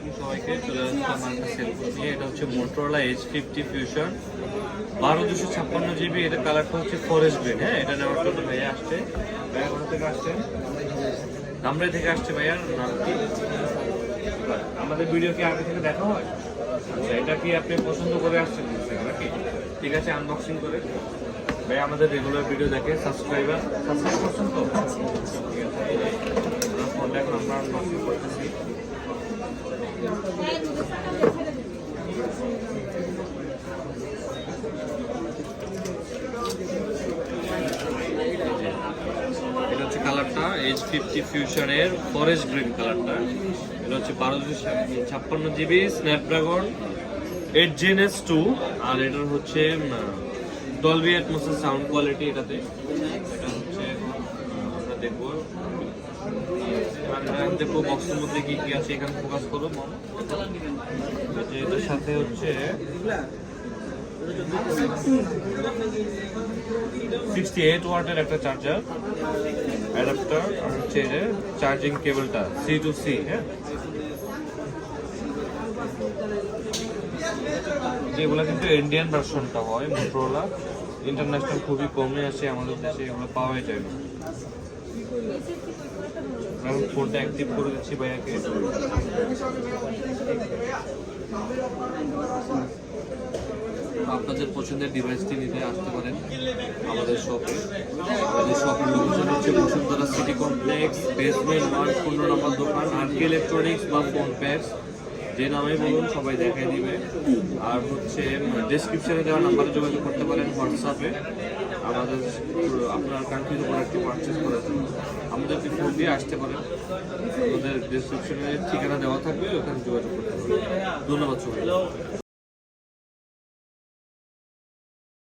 আলাইকুম সবাইকে চলে আসলাম আমার সেলফোন নিয়ে। এটা হচ্ছে মোটরোলা এইচ ফিফটি ফিউশন বারো দুশো ছাপ্পান্ন জিবি এটা কালারটা হচ্ছে ফরেস্ট গ্রিন হ্যাঁ? এটা নেওয়ার জন্য ভাইয়া আসছে। ভাইয়া কোথা থেকে আসছে নামরাই থেকে আসছে ভাইয়ার নাম কি? আমাদের ভিডিও কি আগে থেকে দেখা হয়? আচ্ছা এটা কি আপনি পছন্দ করে আসছেন নাকি? ঠিক আছে আনবক্সিং করে। ভাই আমাদের রেগুলার ভিডিও দেখে সাবস্ক্রাইবার সাবস্ক্রাইব করছেন তো? ঠিক আছে ফোনটা এখন আমরা আনবক্সিং করতেছি। এটা হচ্ছে কালারটা এইচ ফিফটি ফিউশনের ফরেস্ট গ্রিন কালারটা। এটা হচ্ছে বারোশো ছাপ্পান্ন GB Snapdragon eight gen S two আর এটার হচ্ছে ডলবি অ্যাটমসের সাউন্ড কোয়ালিটি এটাতে। এটা হচ্ছে দেখব বক্সের মধ্যে কি কি আছে এখানে ফোকাস মনে যে এটার সাথে হচ্ছে সিক্সটি এইট ওয়াটের একটা চার্জার অ্যাডাপ্টার আর হচ্ছে চার্জিং কেবলটা সি টু সি হ্যাঁ? যেগুলো কিন্তু ইন্ডিয়ান ভার্সনটা হয় মোটরোলা ইন্টারন্যাশনাল খুবই কমে আসে আমাদের দেশে, এগুলো পাওয়াই যায় না। আমি ফোনটা অ্যাক্টিভ করে দিচ্ছি ভাইয়াকে। আপনাদের পছন্দের ডিভাইসটি নিতে আসতে পারেন। আমাদের শপে আমাদের শপের লোকেশন হচ্ছে Bashundhara city complex basement one পনেরো নম্বর দোকান আর কে ইলেকট্রনিক্স বা ফোন প্যাক্স যে নামে বলুন, সবাই দেখাই দিবে আর হচ্ছে ডেসক্রিপশনে দেওয়া নাম্বারে যোগাযোগ করতে পারেন হোয়াটসঅ্যাপে আমাদের আপনার কাঙ্ক্ষিত প্রোডাক্টটি পারচেস করার জন্য আমাদেরকে ফোন দিয়ে আসতে পারেন। আমাদের ডিসক্রিপশনে ঠিকানা দেওয়া থাকবে, ওখানে যোগাযোগ করতে হবে ধন্যবাদ সবাই